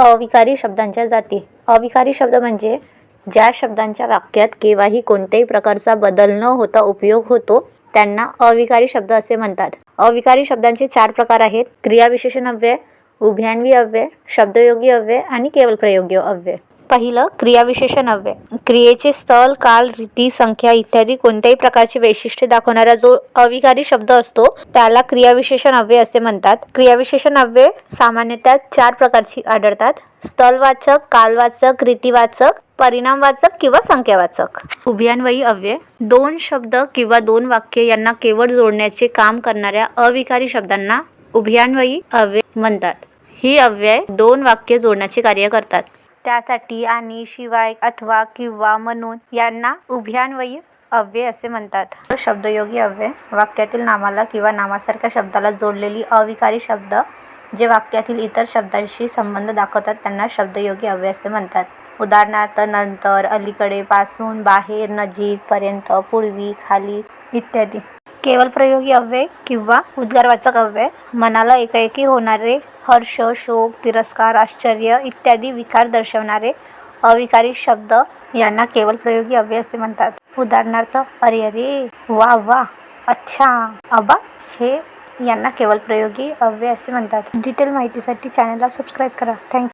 अविकारी शब्दांच्या जाती. अविकारी शब्द म्हणजे ज्या शब्दांच्या वाक्यात केव्हाही कोणत्याही प्रकारचा बदल न होता उपयोग होतो त्यांना अविकारी शब्द असे म्हणतात. अविकारी शब्दांचे चार प्रकार आहेत. क्रियाविशेषण अव्यय उभयान्वी अव्यय शब्दयोगी अव्यय आणि केवल प्रयोगी अव्यय. पहिलं क्रियाविशेषण अव्यय क्रियेचे स्थल काल रीती संख्या इत्यादी कोणत्याही प्रकारची वैशिष्ट्ये दाखवणारा जो अविकारी शब्द असतो त्याला क्रियाविशेषण अव्यय असे म्हणतात. क्रियाविशेषण अव्यय सामान्यतः चार प्रकारची आढळतात. स्थलवाचक कालवाचक रीतिवाचक परिणामवाचक किंवा संख्यावाचक. उभयान्वयी अव्यय. दोन शब्द किंवा दोन वाक्य यांना केवळ जोडण्याचे काम करणाऱ्या अविकारी शब्दांना उभयान्वयी अव्यय म्हणतात. ही अव्यय दोन वाक्य जोडण्याचे कार्य करतात. त्यासाठी आणि शिवाय अथवा किंवा म्हणून यांना उभयान्वयी अव्यय असे म्हणतात. शब्दयोगी अव्यय वाक्यातील नामाला किंवा नामासारख्या शब्दाला जोडलेली अविकारी शब्द जे वाक्यातील इतर शब्दांशी संबंध दाखवतात त्यांना शब्दयोगी अव्यय असे म्हणतात. उदाहरणार्थ नंतर अलीकडे पासून बाहेर नजीक पर्यंत पूर्वी खाली इत्यादी. केवळ प्रयोगी अव्यय किंवा उद्गारवाचक अव्यय मनाला एकाएकी होणारे हर्ष शोक तिरस्कार आश्चर्य इत्यादी विकार दर्शवणारे अविकारी शब्द यांना केवळ प्रयोगी अव्यय असे म्हणतात. उदाहरणार्थ अरे अरे वा वा अच्छा अबा हे यांना केवळ प्रयोगी अव्यय असे म्हणतात. डिटेल माहितीसाठी चॅनलला सबस्क्राईब करा. थँक्यू